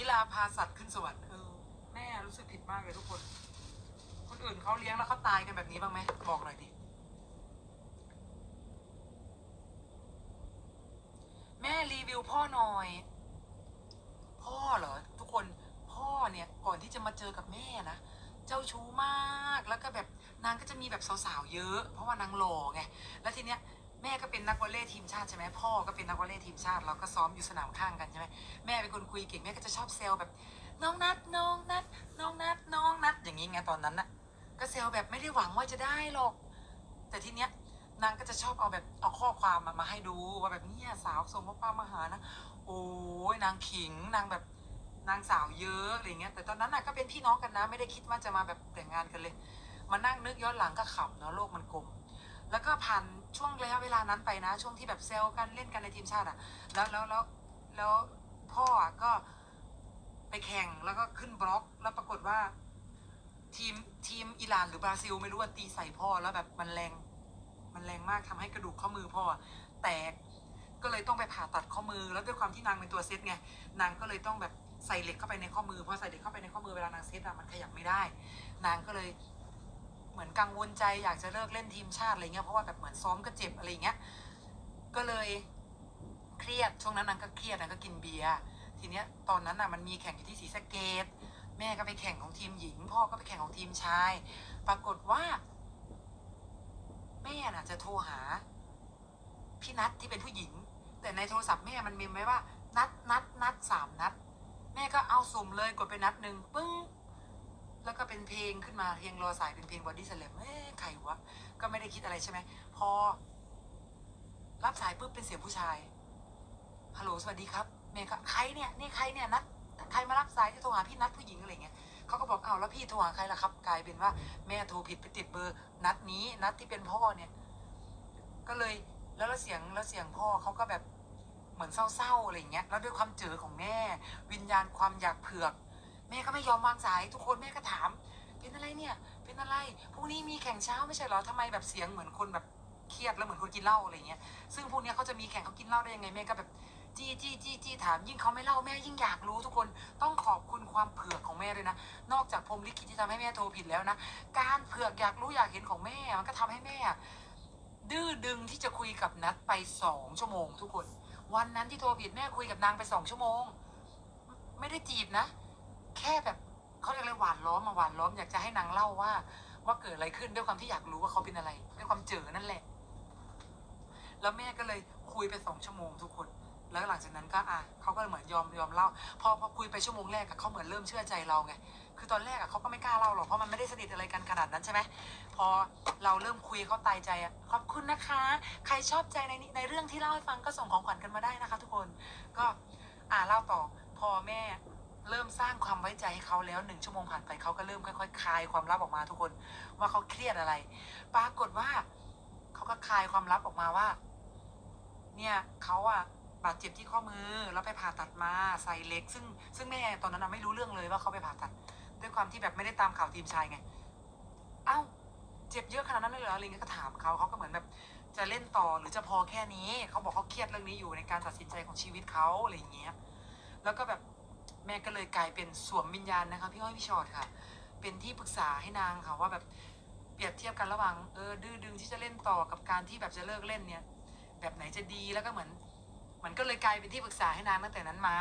วิลาพาสัตว์ขึ้นสวรรค์เออแม่รู้สึกผิดมากเลยทุกคน คนอื่นเขาเลี้ยงแล้วเขาตายกันแบบนี้บ้างไหมบอกหน่อยดิแม่รีวิวพ่อหน่อย พ่อเหรอทุกคนพ่อเนี่ยก่อนที่จะมาเจอกับแม่นะเจ้าชู้มากแล้วก็แบบนางก็จะมีแบบสาวๆเยอะ เพราะว่านางหล่อไงแล้วทีเนี้ย แม่ก็เป็นนักวอลเลย์ทีมชาติใช่ไหมพ่อก็เป็นนักวอลเลย์ทีมชาติเราก็ซ้อมอยู่สนามข้างกันใช่ไหมแม่เป็นคนคุยเก่งแม่ก็จะชอบเซลแบบ น้องนัดน้องนัดน้องนัดน้องนัดอย่างนี้ไงตอนนั้นน่ะ ก็เซลแบบไม่ได้หวังว่าจะได้หรอก แต่ทีเนี้ยนางก็จะชอบเอาแบบเอาข้อความมามาให้ดูว่าแบบเนี่ยสาวส่งข้อความมาหานะโอ้ยนางขิงนางแบบนางสาวเยอะอะไรเงี้ย แต่ตอนนั้นน่ะก็เป็นพี่น้องกันนะ ไม่ได้คิดว่าจะมาแบบแต่งงานกันเลย มานั่งนึกย้อนหลังก็ขำเนาะโลกมันกลม แล้วก็ผ่านช่วงระยะเวลานั้นไปนะ ช่วงที่แบบเซลกันเล่นกันในทีมชาติอะ แล้วแล้วแล้วแล้วพ่ออะก็ไปแข่งแล้วก็ขึ้นบล็อกแล้วปรากฏว่า ทีมทีมอิหร่านหรือบราซิล ไม่รู้ว่าตีใส่พ่อแล้วแบบมันแรง มันแรงมากทำให้กระดูกข้อมือพ่อแตกก็เลยต้องไปผ่าตัดข้อมือ แล้วด้วยความที่นางเป็นตัวเซตไงนางก็เลยต้องแบบใส่เหล็กเข้าไปในข้อมือพอใส่เหล็กเข้าไปในข้อมือเวลานางเซตอะมันขยับไม่ได้ นางก็เลย เหมือนกังวลใจอยากจะเลิกเล่นทีมชาติอะไรเงี้ยเพราะว่าแบบเหมือนซ้อมก็เจ็บอะไรเงี้ยก็เลยเครียดช่วงนั้นนางก็เครียดนางก็กินเบียร์ทีเนี้ยตอนนั้นน่ะมันมีแข่งอยู่ที่ศรีสะเกดแม่ก็ไปแข่งของทีมหญิง พ่อก็ไปแข่งของทีมชาย ปรากฏว่าแม่น่ะ จะโทรหาพี่นัทที่เป็นผู้หญิง แต่ในโทรศัพท์แม่มันมีไว้ว่า นัดนัดนัดสามนัด แม่ก็เอาสุ่มเลยกดไปนัดหนึ่งปึ้ง แล้วก็เป็นเพลงขึ้นมาเพลงรอสายเป็นเพลงบอดี้สแลมเอ๊ะใครวะ ก็ไม่ได้คิดอะไรใช่ไหม พอ รับสายปุ๊บเป็นเสียงผู้ชาย ฮัลโหลสวัสดีครับ เมย์ครับใครเนี่ย นี่ใครเนี่ยนัด ใครมารับสายจะโทรหาพี่นัดผู้หญิงอะไรเงี้ยเขาก็บอกเอ้าแล้วพี่โทรหาใครล่ะครับ กลายเป็นว่า แม่โทรผิดไปติดเบอร์ นัดนี้ นัดที่เป็นพ่อเนี่ย ก็เลยแล้วแล้วเสียงแล้วเสียงพ่อเขาก็แบบเหมือนเศร้าๆอะไรเงี้ย แล้วด้วยความเจอของแม่ วิญญาณความอยากเผือก แม่ก็ไม่ยอมวางสายทุกคนแม่ก็ถาม เป็นอะไรเนี่ย เป็นอะไรพรุ่งนี้มีแข่งเช้าไม่ใช่เหรอทำไมแบบเสียงเหมือนคนแบบเครียดแล้วเหมือนคนกินเหล้าอะไรเงี้ยซึ่งพวกเนี้ยเขาจะมีแข่งเขากินเหล้าได้ยังไงแม่ก็แบบจี้จี้จี้จี้ถามยิ่งเขาไม่เล่าแม่ยิ่งอยากรู้ทุกคนต้องขอบคุณความเผือกของแม่ด้วยนะ นอกจากพรมลิขิตที่ทำให้แม่โทรผิดแล้วนะ การเผือกอยากรู้อยากเห็นของแม่มันก็ทำให้แม่ ดื้อดึงที่จะคุยกับนัดไปสองชั่วโมง ทุกคน วันนั้นที่โทรผิดแม่คุยกับนางไปสองชั่วโมง ไม่ได้จีบนะ แค่แบบเขาเรียกอะไรหวานล้อมมาหวานล้อมอยากจะให้นางเล่าว่า ว่าเกิดอะไรขึ้นด้วยความที่อยากรู้ว่าเขาเป็นอะไรด้วยความเจอนั่นแหละ แล้วแม่ก็เลยคุยไปสองชั่วโมงทุกคน แล้วหลังจากนั้นก็อะเขาก็เหมือนยอมยอมเล่า พอพอคุยไปชั่วโมงแรกอะเขาเหมือนเริ่มเชื่อใจเราไงคือตอนแรกอะเขาก็ไม่กล้าเล่าหรอกเพราะมันไม่ได้สนิทอะไรกันขนาดนั้นใช่ไหมพอเราเริ่มคุยเขาตายใจอะขอบคุณนะคะ ใครชอบใจในในเรื่องที่เล่าให้ฟังก็ส่งของขวัญกันมาได้นะคะ ทุกคนก็อ่าเล่าต่อพอแม่ เริ่มสร้างความไว้ใจให้เขาแล้วหนึ่งชั่วโมงผ่านไปเขาก็เริ่มค่อยๆคลายความลับออกมาทุกคน ว่าเขาเครียดอะไร ปรากฏว่าเขาก็คลายความลับออกมาว่า เนี่ยเขาอะบาดเจ็บที่ข้อมือแล้วไปผ่าตัดมาใส่เล็ก ซึ่งซึ่งแม่ตอนนั้นไม่รู้เรื่องเลยว่าเขาไปผ่าตัด ด้วยความที่แบบไม่ได้ตามข่าวทีมชายไง เอ้า เจ็บเยอะขนาดนั้นเลยเหรออะไรเงี้ยก็ถามเขาเขาก็เหมือนแบบจะเล่นต่อหรือจะพอแค่นี้ เขาบอกเขาเครียดเรื่องนี้อยู่ในการตัดสินใจของชีวิตเขาอะไรอย่างเงี้ย แล้วก็แบบ ม่ก็เลยกลายเป็นสวมวิญญาณนะคะพี่อ้อยพี่ชอตค่ะ เป็นที่ปรึกษาให้นางค่ะว่าแบบเปรียบเทียบกันระหว่างเออดื้อดึงที่จะเล่นต่อกับการที่แบบจะเลิกเล่นเนี่ย แบบไหนจะดีแล้วก็เหมือนเหมือนก็เลยกลายเป็นที่ปรึกษาให้นางตั้งแต่นั้นมา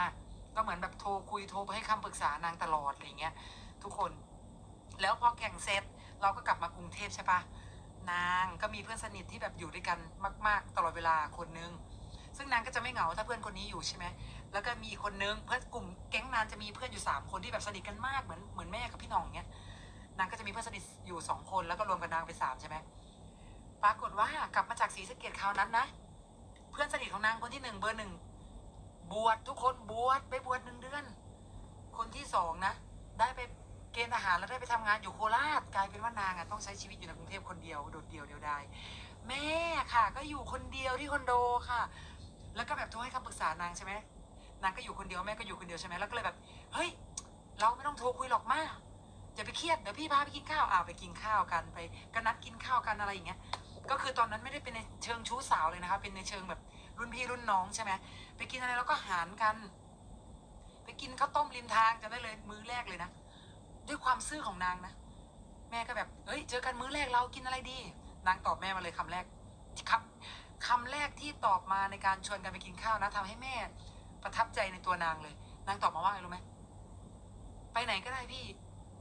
ก็เหมือนแบบโทรคุยโทรไปให้คำปรึกษานางตลอดอะไรเงี้ยทุกคน แล้วพอแข่งเสร็จเราก็กลับมากรุงเทพใช่ปะนางก็มีเพื่อนสนิทที่แบบอยู่ด้วยกันมาก ๆ ตลอดเวลาคนนึง ซึ่งนางก็จะไม่เหงาถ้าเพื่อนคนนี้อยู่ใช่ไหม แล้วก็มีคนนึงเพื่อนกลุ่มแก๊งนางจะมีเพื่อนอยู่สามคนที่แบบสนิทกันมากเหมือนเหมือนแม่กับพี่น้องเงี้ยนางก็จะมีเพื่อนสนิทอยู่สองคนแล้วก็รวมกันนางเป็นสามใช่ไหมปรากฏว่ากลับมาจากศรีสะเกดคราวนั้นนะ เพื่อนสนิทของนางคนที่หนึ่งเบอร์หนึ่งบวชทุกคนบวชไปบวชหนึ่งเดือน คนที่สองนะได้ไปเกณฑ์ทหารแล้วได้ไปทำงานอยู่โคราชกลายเป็นว่านางอะต้องใช้ชีวิตอยู่ในกรุงเทพคนเดียวโดดเดี่ยวเดียวดายแม่ค่ะ ก็อยู่คนเดียวที่คอนโดค่ะ แล้วก็แบบโทรให้คำปรึกษานางใช่ไหม นางก็อยู่คนเดียวแม่ก็อยู่คนเดียวใช่ไหมแล้วก็เลยแบบ เฮ้ย เราไม่ต้องโทรคุยหรอกมาอย่าไปเครียดเดี๋ยวพี่พาไปกินข้าวอ่าไปกินข้าวกันไปก็นัดกินข้าวกันอะไรอย่างเงี้ย ก็คือตอนนั้นไม่ได้เป็นในเชิงชู้สาวเลยนะคะเป็นในเชิงแบบรุ่นพี่รุ่นน้องใช่ไหมไปกินอะไรแล้วก็หารกัน ไปกินข้าวต้มริมทางจำได้เลยมื้อแรกเลยนะด้วยความซื่อของนางนะแม่ก็แบบเฮ้ยเจอกันมื้อแรกเรากินอะไรดี นางตอบแม่มาเลยคำแรกครับคำแรกที่ตอบมาในการชวนกันไปกินข้าวนะทำให้แม่ ประทับใจในตัวนางเลย นางตอบมาว่าไงรู้ไหมไปไหนก็ได้พี่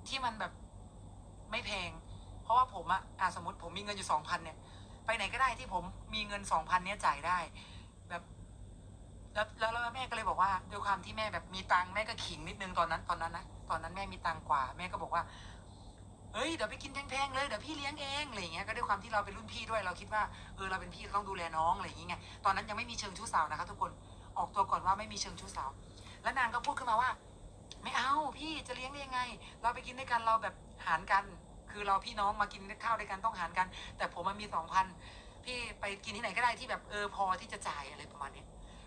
ที่มันแบบไม่แพง เพราะว่าผมอะอะสมมติผมมีเงินอยู่สองพันเนี่ย ไปไหนก็ได้ที่ผมมีเงินสองพันเนี้ยจ่ายได้ แบบ แล้วแล้วแล้วแม่ก็เลยบอกว่าด้วยความที่แม่แบบมีตังค์แม่ก็ขิงนิดนึงตอนนั้น ตอนนั้นนะตอนนั้นแม่มีตังค์กว่า แม่ก็บอกว่าเฮ้ยเดี๋ยวไปกินแพงๆเลยเดี๋ยวพี่เลี้ยงเองอะไรเงี้ยก็ด้วยความที่เราเป็นรุ่นพี่ด้วยเราคิดว่าเออเราเป็นพี่ต้องดูแลน้องอะไรอย่างเงี้ยตอนนั้นยังไม่มีเชิงชู้สาวนะคะทุกคน ออกตัวก่อนว่าไม่มีเชิงชู้สาว แล้วนางก็พูดขึ้นมาว่า ไม่เอาพี่จะเลี้ยงได้ยังไง เราไปกินด้วยกันเราแบบหารกัน คือเราพี่น้องมากินข้าวด้วยกันต้องหารกัน แต่ผมมันมีสองพันพี่ไปกินที่ไหนก็ได้ที่แบบเออพอที่จะจ่ายอะไรประมาณนี้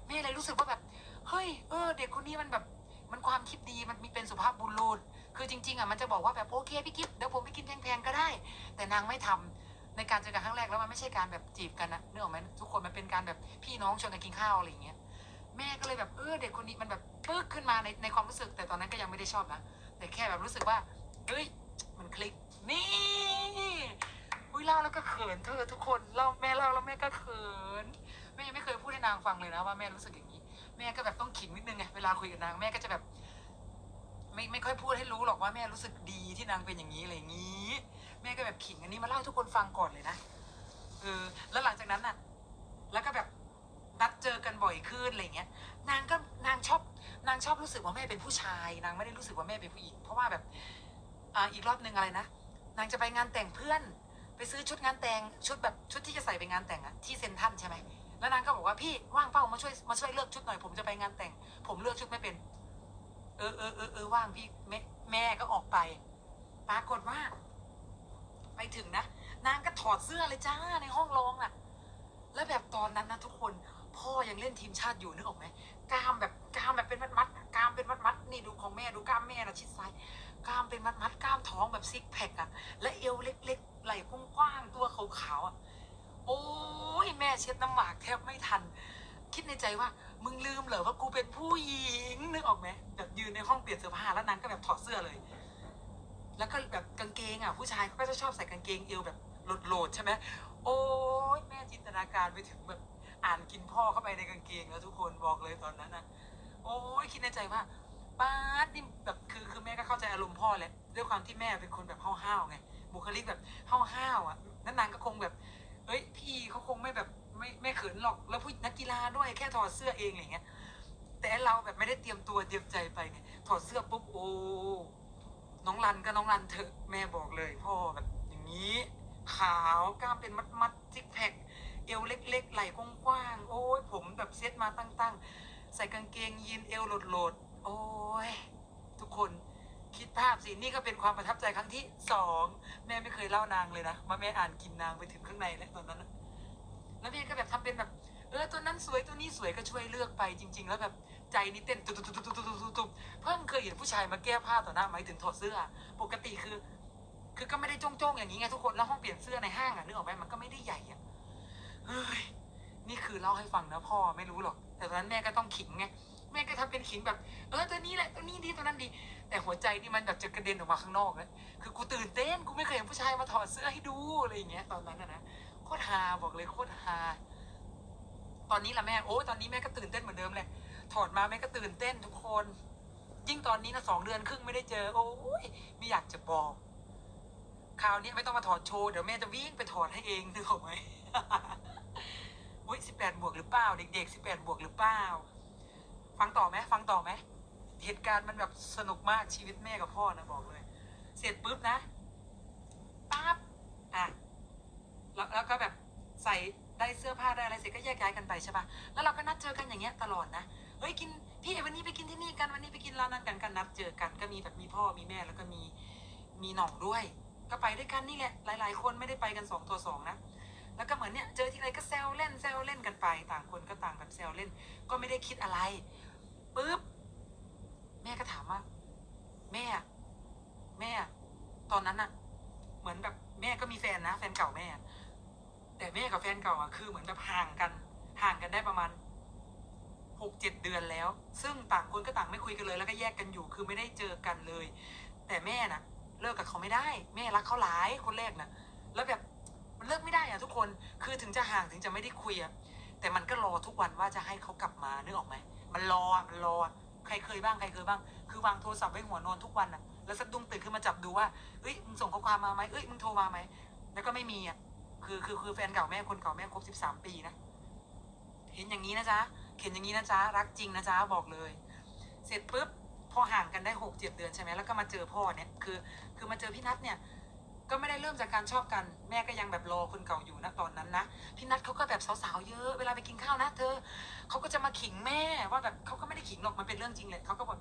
แม่เลยรู้สึกว่าแบบเฮ้ยเออ เด็กคนนี้มันแบบมันความคิดดีมันมีเป็นสุภาพบุรุษคือจริงๆอะมันจะบอกว่าแบบโอเคพี่กิฟต์เดี๋ยวผมไปกินแพงๆก็ได้ แต่นางไม่ทำในการเจอกันครั้งแรกแล้วมันไม่ใช่การแบบจีบกันนะเนื่องไหมทุกคนมันเป็นการแบบพี่น้องชวนกันกินข้าวอะไรอย่างเงี้ย แม่ก็เลยแบบเออเด็กคนนี้มันแบบปึ๊กขึ้นมาในในความรู้สึก แต่ตอนนั้นก็ยังไม่ได้ชอบนะแต่แค่แบบรู้สึกว่าเฮ้ยมันคลิกนี่อุ้ยเล่าแล้วก็เขินเธอทุกคนเล่าแม่เล่าแล้วแม่ก็เขินแม่ยังไม่เคยพูดให้นางฟังเลยนะว่าแม่รู้สึกอย่างนี้ แม่ก็แบบต้องขิงนิดนึงไงเวลาคุยกับนางแม่ก็จะแบบ ไม่ไม่ค่อยพูดให้รู้หรอกว่าแม่รู้สึกดีที่นางเป็นอย่างนี้อะไรอย่างนี้ แม่ก็แบบขิงอันนี้มาเล่าให้ทุกคนฟังก่อนเลยนะเออแล้วหลังจากนั้นน่ะ แล้วก็แบบนัดเจอกันบ่อย ขึ้นอะไรเงี้ย นางก็นางชอบ นางชอบรู้สึกว่าแม่เป็นผู้ชาย นางไม่ได้รู้สึกว่าแม่เป็นผู้หญิง เพราะว่าแบบอ่าอีกรอบหนึ่งอะไรนะ นางจะไปงานแต่งเพื่อน ไปซื้อชุดงานแต่งชุดแบบชุดที่จะใส่ไปงานแต่งอะที่เซนทันใช่ไหมแล้วนางก็บอกว่าพี่ว่างเป้ามาช่วยมาช่วยเลือกชุดหน่อยผมจะไปงานแต่ง ผมเลือกชุดไม่เป็น เออเออเออเออว่างพี่แม่แม่ก็ออกไป ปรากฏว่า ไปถึงนะนางก็ถอดเสื้อเลยจ้าในห้องร้องน่ะ แล้วแบบตอนนั้นนะทุกคน พ่อยังเล่นทีมชาติอยู่นึกออกไหมกล้ามแบบกล้ามแบบเป็นมัดมัดกล้ามเป็นมัดมัดนี่ดูของแม่ดูกล้ามแม่นะชิดซ้ายกล้ามเป็นมัดมัดกล้ามท้องแบบซิกแพคอะและเอวเล็กๆไหล่กว้างๆตัวขาวๆอะโอ้ยแม่เช็ดน้ำหมากแทบไม่ทัน คิดในใจว่ามึงลืมเหรอว่ากูเป็นผู้หญิงนึกออกไหมแบบยืนในห้องเปลี่ยนเสื้อผ้าแล้วนางก็แบบถอดเสื้อเลย แล้วก็แบบกางเกงอะผู้ชายเขาก็จะชอบใส่กางเกงเอวแบบโหลดๆใช่ไหมโอ้ยแม่จินตนาการไปถึงแบบ อ่านกินพ่อเข้าไปในกางเกงแล้วทุกคนบอกเลยตอนนั้นนะโอ้ยคิดในใจว่าป้าดนี่แบบคือคือแม่ก็เข้าใจอารมณ์พ่อแหละด้วยความที่แม่เป็นคนแบบห้าวๆไงบุคลิกแบบห้าวๆอะนั่นนางก็คงแบบเฮ้ยพี่เขาคงไม่แบบไม่ไม่เขินหรอกแล้วผู้นักกีฬาด้วยแค่ถอดเสื้อเองอะไรเงี้ยแต่เราแบบไม่ได้เตรียมตัวเตรียมใจไปไงถอดเสื้อปุ๊บโอ้น้องรันก็น้องรันเถอะแม่บอกเลย พ่อแบบอย่างนี้ ขาวกล้ามเป็นมัดมัดซิกแพค เอวเล็ก ๆ ไหล่กว้างๆโอ้ยผมแบบเซ็ตมาตั้งๆ ใส่กางเกงยีนเอวโหลดๆโอ้ยทุกคนคิดภาพสินี่ก็เป็นความประทับใจครั้งที่สองแม่ไม่เคยเล่านางเลยนะว่าแม่อ่านกินนางไปถึงข้างในแล้วตอนนั้นแล้วแม่ก็แบบทำเป็นแบบเออตัวนั้นสวยตัวนี้สวยก็ช่วยเลือกไปจริง ๆ แล้วแบบใจนี่เต้นตุบตุบตุบตุบตุบตุบตุบเพิ่งเคยเห็นผู้ชายมาแก้ผ้าต่อหน้าหมายถึงถอดเสื้อ ปกติคือ คือก็ไม่ได้จ้องๆอย่างนี้ไงทุกคนแล้วห้องเปลี่ยนเสื้อในห้างอะนึกออกไหมมันก็ไม่ได้ใหญ่อะ เฮ้ยนี่คือเล่าให้ฟังนะพ่อไม่รู้หรอก แต่ตอนนั้นแม่ก็ต้องขิงไงแม่ก็ทำเป็นขิงแบบ เออตัวนี้แหละตัวนี้ดีตัวนั้นดี แต่หัวใจนี่มันแบบจะกระเด็นออกมาข้างนอกเลยคือกูตื่นเต้นกูไม่เคยเห็นผู้ชายมาถอดเสื้อให้ดูอะไรอย่างเงี้ยตอนนั้นนะโคตรฮาบอกเลยโคตรฮาตอนนี้ละแม่โอ้ตอนนี้แม่ก็ตื่นเต้นเหมือนเดิมเลยถอดมาแม่ก็ตื่นเต้นทุกคน ยิ่งตอนนี้นะสองเดือนครึ่งไม่ได้เจอ โอ้ยไม่อยากจะบอก คราวนี้ไม่ต้องมาถอดโชว์ เดี๋ยวแม่จะวิ่งไปถอดให้เองนึกออกไหมอุ้ยสิบแปดบวกหรือเปล่า เด็กๆสิบแปดบวกหรือเปล่า ฟังต่อไหมฟังต่อไหมเหตุการณ์มันแบบสนุกมากชีวิตแม่กับพ่อนะบอกเลย เสร็จปุ๊บนะปั๊บอะแล้วแล้วก็แบบใส่ได้เสื้อผ้าได้อะไรเสร็จก็แยกย้ายกันไปใช่ปะแล้วเราก็นัดเจอกันอย่างเงี้ยตลอดนะเฮ้ยกินพี่วันนี้ไปกินที่นี่กันวันนี้ไปกินร้านนั้นกันกันนัดเจอกันก็มีแบบมีพ่อมีแม่แล้วก็มีมีหน่องด้วย ก็ไปด้วยกันนี่แหละหลาย ๆ คนไม่ได้ไปกันสองตัวสองนะแล้วก็เหมือนเนี้ยเจอที่ไรก็แซวเล่นแซวเล่นกันไป ต่างคนก็ต่างแบบแซวเล่น ก็ไม่ได้คิดอะไรปุ๊บแม่ก็ถามว่า แม่แม่ตอนนั้นอะเหมือนแบบแม่ก็มีแฟนนะแฟนเก่าแม่ แต่แม่กับแฟนเก่าอะคือเหมือนแบบห่างกันห่างกันได้ประมาณหกเจ็ดเดือนแล้ว ซึ่งต่างคนก็ต่างไม่คุยกันเลย แล้วก็แยกกันอยู่ คือไม่ได้เจอกันเลย แต่แม่น่ะ เลิกกับเขาไม่ได้ แม่รักเขาหลายคนแรกนะแล้วแบบมันเลิกไม่ได้อะทุกคนคือถึงจะห่างถึงจะไม่ได้คุยอะแต่มันก็รอทุกวันว่าจะให้เขากลับมานึกออกไหมมันรอมันรอใครเคยบ้างใครเคยบ้าง คือวางโทรศัพท์ไว้หัวนอนทุกวันอะแล้วสะดุ้งตื่นขึ้นมาจับดูว่าเอ้ยมึงส่งข้อความมาไหมเอ้ยมึงโทรมาไหมแล้วก็ไม่มีอะคือคือคือแฟนเก่าแม่คนเก่าแม่ครบสิบสามปีนะเห็นอย่างนี้นะจ๊ะเห็นอย่างนี้นะจ๊ะรักจริงนะจ๊ะบอกเลย เสร็จปุ๊บ พอห่างกันได้หกเจ็ดเดือนใช่ไหมแล้วก็มาเจอพ่อเนี่ยคือ คือมาเจอพี่นัทเนี่ย ก็ไม่ได้เริ่มจากการชอบกันแม่ก็ยังแบบรอคนเก่าอยู่นะตอนนั้นนะพี่นัทเขาก็แบบสาวๆเยอะเวลาไปกินข้าวนะเธอเขาก็จะมาขิงแม่ว่าแบบเขาก็ไม่ได้ขิงหรอกมันเป็นเรื่องจริงเลยเขาก็แบบ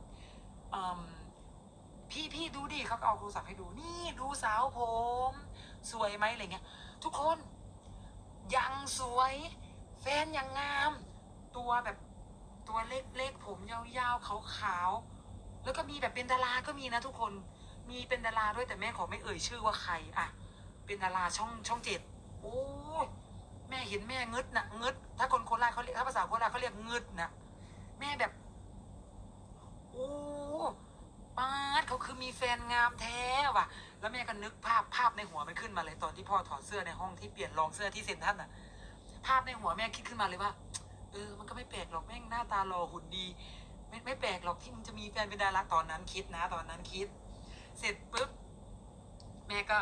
เอิ่มพี่พี่ดูดิเขาก็เอาโทรศัพท์ให้ดูนี่ดูสาวผม สวยไหมอะไรเงี้ย ทุกคนยังสวย แฟนยังงาม ตัวแบบตัวเล็กๆผมยาวๆขาวๆ แล้วก็มีแบบเป็นดาราก็มีนะทุกคน มีเป็นดาราด้วยแต่แม่ขอไม่เอ่ยชื่อว่าใครอะเป็นดาราช่องช่องเจ็ดโอ้แม่เห็นแม่งึดนะงึดถ้าคนโคราชเขาเรียกถ้าภาษาโคราชเขาเรียกงึดนะแม่แบบโอ้ป้าดเขาคือมีแฟนงามแท้ว่ะ แล้วแม่ก็นึกภาพภาพในหัวมันขึ้นมาเลยตอนที่พ่อถอดเสื้อในห้องที่เปลี่ยนรองเสื้อที่เซ็นทรัลน่ะ ภาพในหัวแม่คิดขึ้นมาเลยว่า เออ มันก็ไม่แปลกหรอกแม่งหน้าตาหล่อหุ่นดี ไม่ไม่แปลกหรอกที่มึงจะมีแฟนเป็นดาราตอนนั้นคิดนะ ตอนนั้นคิด เสร็จปุ๊บแม่ก็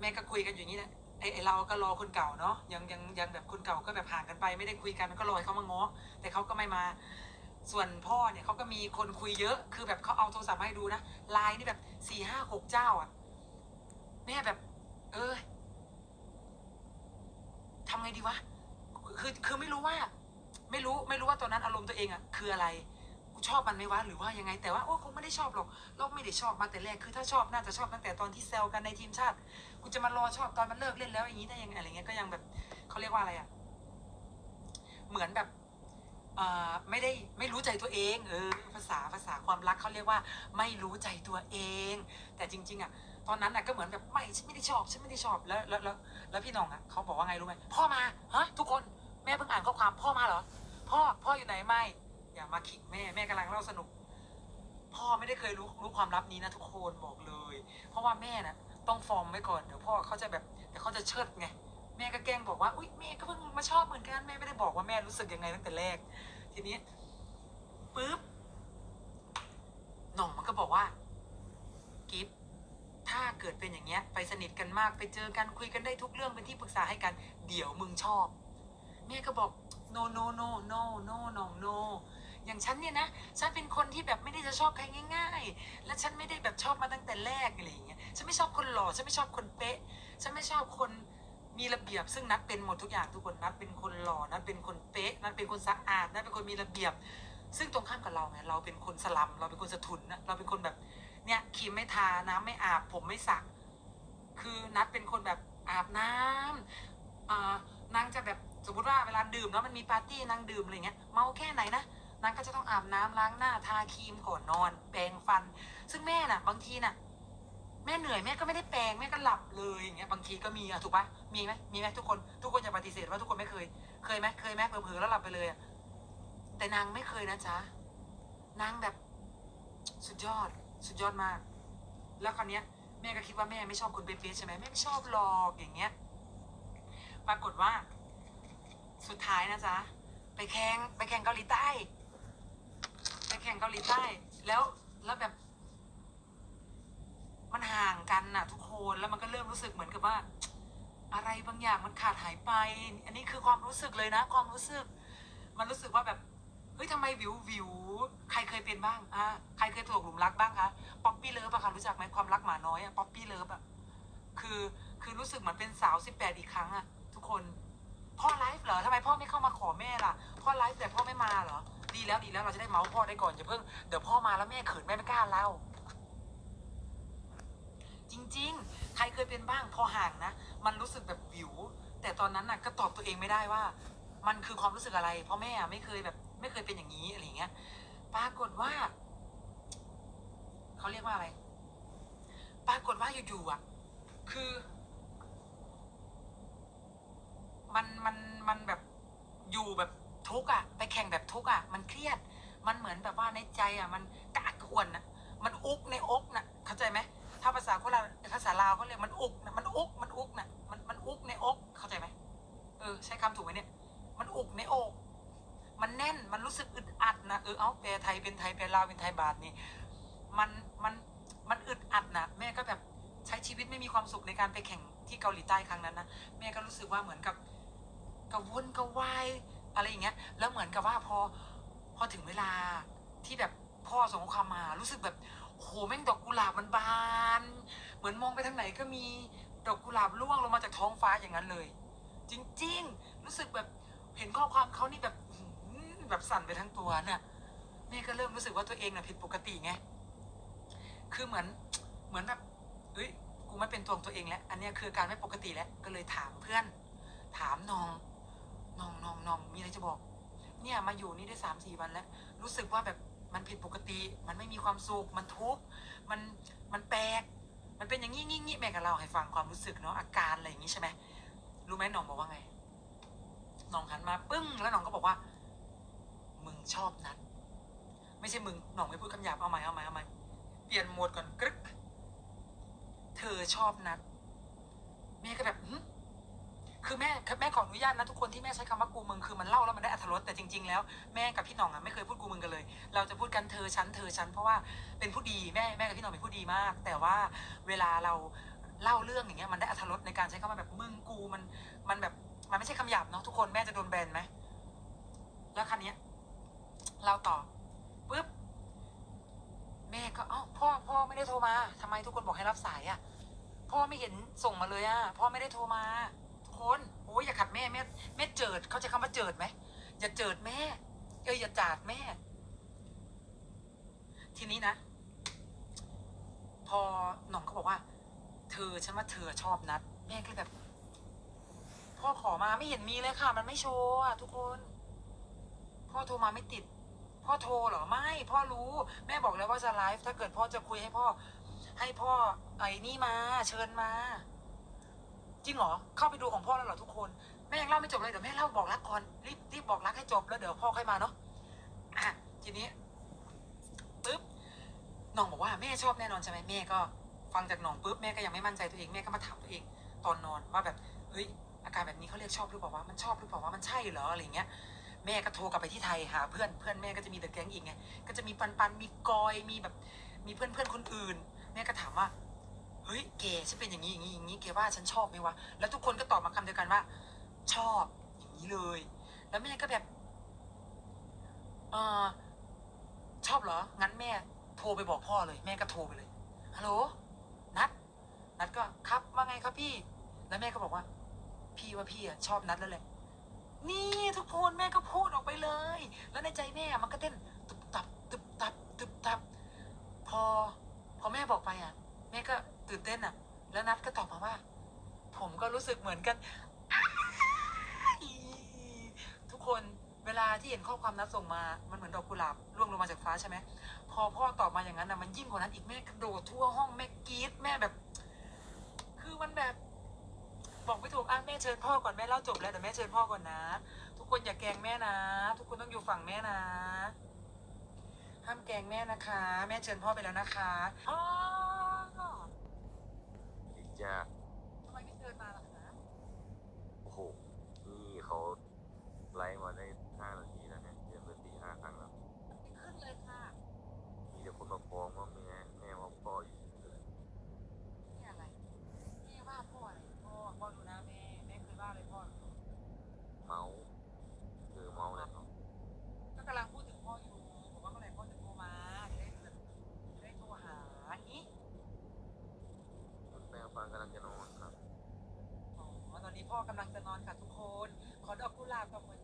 แม่ก็คุยกันอยู่อย่นี้แหละไอไอเราก็รอคนเก่าเนาะยังยังยังแบบคนเก่าก็แบบห่างกันไป ไม่ได้คุยกันก็รอให้เขามาง้อแต่เขาก็ไม่มา ส่วนพ่อเนี่ยเขาก็มีคนคุยเยอะคือแบบเขาเอาโทรศัพท์มาให้ดูนะไลน์นี่แบบสี่ห้าหกเจ้าอะแม่แบบ เออทำไงดีวะคือคือไม่รู้ว่า ไม่รู้ไม่รู้ว่าตอนนั้นอารมณ์ตัวเองอะคืออะไรกูชอบมันไหมวะหรือว่ายังไง แต่ว่าโอ้คงไม่ได้ชอบหรอกเราไม่ได้ชอบมาแต่แรกคือถ้าชอบน่าจะชอบตั้งแต่ตอนที่แซวกันในทีมชาติกูจะมารอชอบตอนมันเลิกเล่นแล้วอย่างนี้ได้ยังไงอะไรเงี้ยก็ยังแบบเขาเรียกว่าอะไรอะเหมือนแบบอ่าไม่ได้ไม่รู้ใจตัวเองเออภาษาภาษาความรักเขาเรียกว่า ไม่รู้ใจตัวเอง แต่จริง ๆอะตอนนั้นอะก็เหมือนแบบไม่ฉันไม่ได้ชอบฉันไม่ได้ชอบแล้วแล้วแล้วแล้วพี่น้องอะเขาบอกว่าไงรู้ไหมพ่อมาฮะทุกคน แม่เพิ่งอ่านข้อความพ่อมาเหรอ พ่อพ่ออยู่ไหนไม่อย่ามาขิงแม่แม่กำลังเล่าสนุก พ่อไม่ได้เคยรู้รู้ความลับนี้นะทุกคนบอกเลย เพราะว่าแม่น่ะต้องฟอร์มไว้ก่อนเดี๋ยวพ่อเขาจะแบบเดี๋ยวเขาจะเชิดไงแม่ก็แกล้งบอกว่าอุ้ยแม่ก็เพิ่งมาชอบเหมือนกันแม่ไม่ได้บอกว่าแม่รู้สึกยังไงตั้งแต่แรก ทีนี้ปุ๊บหน่องมันก็บอกว่ากิฟถ้าเกิดเป็นอย่างเงี้ย ไปสนิทกันมากไปเจอกันคุยกันได้ทุกเรื่องเป็นที่ปรึกษาให้กัน เดี๋ยวมึงชอบ แม่ก็บอก no no no no no no no อย่างฉันเนี่ยนะ ฉันเป็นคนที่แบบไม่ได้จะชอบใครง่าย ๆ และฉันไม่ได้แบบชอบมาตั้งแต่แรกอะไรอย่างเงี้ย ฉันไม่ชอบคนหล่อ ฉันไม่ชอบคนเป๊ะ ฉันไม่ชอบคนมีระเบียบ ซึ่งนัดเป็นหมดทุกอย่างทุกคน นัดเป็นคนหล่อ นัดเป็นคนเป๊ะ นัดเป็นคนสะอาด นัดเป็นคนมีระเบียบ ซึ่งตรงข้ามกับเราไง เราเป็นคนสลัม เราเป็นคนสะทุนนะ เราเป็นคนแบบ เนี่ยครีมไม่ทา น้ำไม่อาบ ผมไม่สระ คือนัดเป็นคนแบบอาบน้ำอ่านางจะแบบ สมมติว่าเวลาดื่มแล้วมันมีปาร์ตี้นางดื่มอะไรเงี้ยเมาแค่ไหนนะนางก็จะต้องอาบน้ำล้างหน้าทาครีมก่อนนอน แปรงฟัน ซึ่งแม่น่ะ บางทีน่ะ แม่เหนื่อยแม่ก็ไม่ได้แปรงแม่ก็หลับเลยอย่างเงี้ยบางทีก็มีอะถูกปะมีไหมมีไหมทุกคนทุกคนอย่าปฏิเสธว่าทุกคนไม่เคย เคยไหมเคยไหมเผลอๆแล้วหลับไปเลยอะแต่นางไม่เคยนะจ๊ะนางแบบ สุดยอด สุดยอดมาก แล้วคราวเนี้ย แม่ก็คิดว่าแม่ไม่ชอบคนเป๊ะๆใช่ไหมแม่ไม่ชอบหรอกอย่างเงี้ย ปรากฏว่า สุดท้ายนะจ๊ะ ไปแข่งไปแข่งเกาหลีใต้ ไปแข่งเกาหลีใต้ แล้วแล้วแบบ มันห่างกันน่ะ ทุกคนแล้วมันก็เริ่มรู้สึกเหมือนกับว่า อะไรบางอย่างมันขาดหายไป อันนี้คือความรู้สึกเลยนะ ความรู้สึก มันรู้สึกว่าแบบเฮ้ยทำไมวิววิวใครเคยเป็นบ้างอะใครเคยถูกหลุมรักบ้างคะป๊อปปี้เลิฟอะค่ะรู้จักไหมความรักหมาน้อยอะป๊อปปี้เลิฟอะคือคือรู้สึกเหมือนเป็นสาวสิบแปดอีกครั้งอะทุกคน พ่อไลฟ์เหรอทำไมพ่อไม่เข้ามาขอแม่ล่ะ พ่อไลฟ์แต่พ่อไม่มาเหรอ ดีแล้วดีแล้วเราจะได้เมาส์พ่อได้ก่อนอย่าเพิ่ง เดี๋ยวพ่อมาแล้วแม่เขินแม่ไม่กล้าเล่า จริง ๆ ใครเคยเป็นบ้างพอห่างนะ มันรู้สึกแบบวิว แต่ตอนนั้นน่ะก็ตอบตัวเองไม่ได้ว่า มันคือความรู้สึกอะไร เพราะแม่ไม่เคยแบบ ไม่เคยเป็นอย่างนี้อะไรเงี้ย ปรากฏว่า เขาเรียกว่าอะไร ปรากฏว่าอยู่ๆอะ คือ มันมันมันแบบอยู่แบบทุกข์อะ ไปแข่งแบบทุกข์อะ มันเครียด มันเหมือนแบบว่าในใจอะ มันกระอักกระอ่วนอะมันอุกในอกนะเข้าใจไหมถ้าภาษาโคราภาษาลาวเขาเรียกมันอุกนะมันอุกมันอุกนะมันมันอุกในอกเข้าใจไหมเออใช้คำถูกไหมเนี่ยมันอุกในอก มันแน่นมันรู้สึกอึดอัดนะเออเอาแปลไทยเป็นไทยแปลลาวเป็นไทยบาทนี่มันมันมันอึดอัดนะแม่ก็แบบใช้ชีวิตไม่มีความสุขในการไปแข่งที่เกาหลีใต้ครั้งนั้นนะแม่ก็รู้สึกว่าเหมือนกับ กระวนกระวายอะไรอย่างเงี้ย แล้วเหมือนกับว่าพอพอถึงเวลาที่แบบพ่อส่งข้อความมา รู้สึกแบบโหแม่งดอกกุหลาบมันบาน เหมือนมองไปทางไหนก็มีดอกกุหลาบร่วงลงมาจากท้องฟ้าอย่างนั้นเลย จริง ๆ รู้สึกแบบเห็นข้อความเขานี่แบบแบบสั่นไปทั้งตัวเนี่ยแม่ก็เริ่มรู้สึกว่าตัวเองน่ะผิดปกติไงคือเหมือนเหมือนแบบเฮ้ยกูไม่เป็นตัวของตัวเองแล้ว อันเนี้ยคือการไม่ปกติแล้วก็เลยถามเพื่อน ถามน้อง น้องน้องน้องมีอะไรจะบอก เนี่ยมาอยู่นี่ได้สามสี่วันแล้ว รู้สึกว่าแบบมันผิดปกติ มันไม่มีความสุข มันทุกข์ มัน มันแปลก มันเป็นอย่างนี้งี้งี้แม่ก็เล่าให้ฟังความรู้สึกเนาะอาการอะไรอย่างนี้ใช่ไหมรู้ไหมน้องบอกว่าไง น้องหันมาปึ้ง แล้วน้องก็บอกว่า มึงชอบนัด ไม่ใช่มึงน้องไม่พูดคำหยาบเอาใหม่เอาใหม่เอาใหม่เปลี่ยนโหมดก่อนกรึก เธอชอบนัดแม่ก็แบบ คือแม่แม่ขออนุญาตนะทุกคนที่แม่ใช้คำว่ากูมึงคือมันเล่าแล้วมันได้อรรถรสแต่จริง ๆ แล้วแม่กับพี่หน้องอะไม่เคยพูดกูมึงกันเลย เราจะพูดกันเธอฉันเธอฉันเพราะว่าเป็นผู้ดีแม่แม่กับพี่หน้องเป็นผู้ดีมาก แต่ว่าเวลาเราเล่าเรื่องอย่างเงี้ยมันได้อรรถรสในการใช้คำว่าแบบมึงกูมันมันแบบมันไม่ใช่คำหยาบเนาะทุกคนแม่จะโดนแบนไหมแล้วคันนี้ยเราต่อปุ๊บแม่ก็เอ้าพ่อพ่อไม่ได้โทรมาทำไมทุกคนบอกให้รับสายอะ พ่อไม่เห็นส่งมาเลยอะ พ่อไม่ได้โทรมา คนโอ้ยอย่าขัดแม่แม่แม่เจิดเขาใช้คำว่าเจิดไหมอย่าเจิดแม่เอ้ยอย่าจาดแม่ ทีนี้นะ พอหน่องเขาบอกว่า เธอฉันว่าเธอชอบนัด แม่ก็แบบพ่อขอมาไม่เห็นมีเลยค่ะ มันไม่โชว์อะทุกคน พ่อโทรมาไม่ติด พ่อโทรเหรอไม่ พ่อรู้ แม่บอกแล้วว่าจะไลฟ์ถ้าเกิดพ่อจะคุยให้พ่อ ให้พ่อไอ้นี่มา เชิญมา จริงเหรอ เข้าไปดูของพ่อแล้วเหรอทุกคน แม่ยังเล่าไม่จบเลยเดี๋ยวแม่เล่าบอกรักก่อน รีบรีบบอกรักให้จบแล้วเดี๋ยวพ่อค่อยมาเนาะ อะ ทีนี้ปุ๊บน้องบอกว่าแม่ชอบแน่นอนใช่ไหมแม่ก็ ฟังจากน้องปุ๊บแม่ก็ยังไม่มั่นใจตัวเองแม่ก็มาถามตัวเอง ตอนนอนว่าแบบเฮ้ยอาการแบบนี้เขาเรียกชอบหรือเปล่าวะมันชอบหรือเปล่าวะมันใช่เหรออะไรเงี้ยแม่ก็โทรกลับไปที่ไทยหาเพื่อนเพื่อนแม่ก็จะมีเดอะแก๊งอีกไงก็จะมีปันปันมีกอยมีแบบ มีเพื่อนเพื่อนคนอื่น แม่ก็ถามว่า เฮ้ยเกฉันเป็นอย่างนี้อย่างนี้อย่างนี้เกว่าฉันชอบไหมวะแล้วทุกคนก็ตอบมาคำเดียวกันว่า ชอบอย่างนี้เลย แล้วแม่ก็แบบเออชอบเหรองั้นแม่โทรไปบอกพ่อเลย แม่ก็โทรไปเลยฮัลโหลนัดนัดก็ครับว่าไงครับพี่ แล้วแม่ก็บอกว่า พี่ว่าพี่อะชอบนัดแล้วแหละนี่ทุกคนแม่ก็พูดออกไปเลย แล้วในใจแม่อะมันก็เต้น ตึบตับตึบตับตึบตับ พอ พอแม่บอกไปอะแม่ก็ ตื่นเต้นอะแล้วนัดก็ตอบมาว่า ผมก็รู้สึกเหมือนกัน ทุกคนเวลาที่เห็นข้อความนัดส่งมา มันเหมือนดอกกุหลาบร่วงลงมาจากฟ้าใช่ไหม พอพ่อตอบมาอย่างนั้นนะมันยิ่งกว่านั้นอีกแม่กระโดดทั่วห้องแม่กรี๊ดแม่แบบ คือมันแบบ บอกไม่ถูกอะแม่เชิญพ่อก่อนแม่เล่าจบแล้วแต่แม่เชิญพ่อก่อนนะ ทุกคนอย่าแกล้งแม่นะ ทุกคนต้องอยู่ฝั่งแม่นะห้ามแกล้งแม่นะคะ แม่เชิญพ่อไปแล้วนะคะ อ๋อ อีกจ้า ทำไมไม่เชิญมาล่ะคะ โอ้โห นี่เขาไลฟ์มาได้ห้านาทีแล้วเนี่ยเดือนละสี่ห้าครั้งแล้ว ไม่ขึ้นเลยค่ะ มีแต่คนมาฟ้องว่าแม่แม่ว่าพ่ออยู่ นี่อะไรแม่ว่าพ่ออะไรพ่อพ่อดูนะแม่แม่เคยว่าอะไรพ่อหรือ เมาคือเมาแล้วเนาะ ก็กำลังพูดถึงพ่ออยู่บอกว่าเมื่อไหร่พ่อจะโทรมาจะได้แบบจะได้โทรหาอี แม่ฟังกำลังจะนอนครับ อ๋อตอนนี้พ่อ กำลังจะนอนค่ะทุกคน ขอดอกกุหลาบกับหัว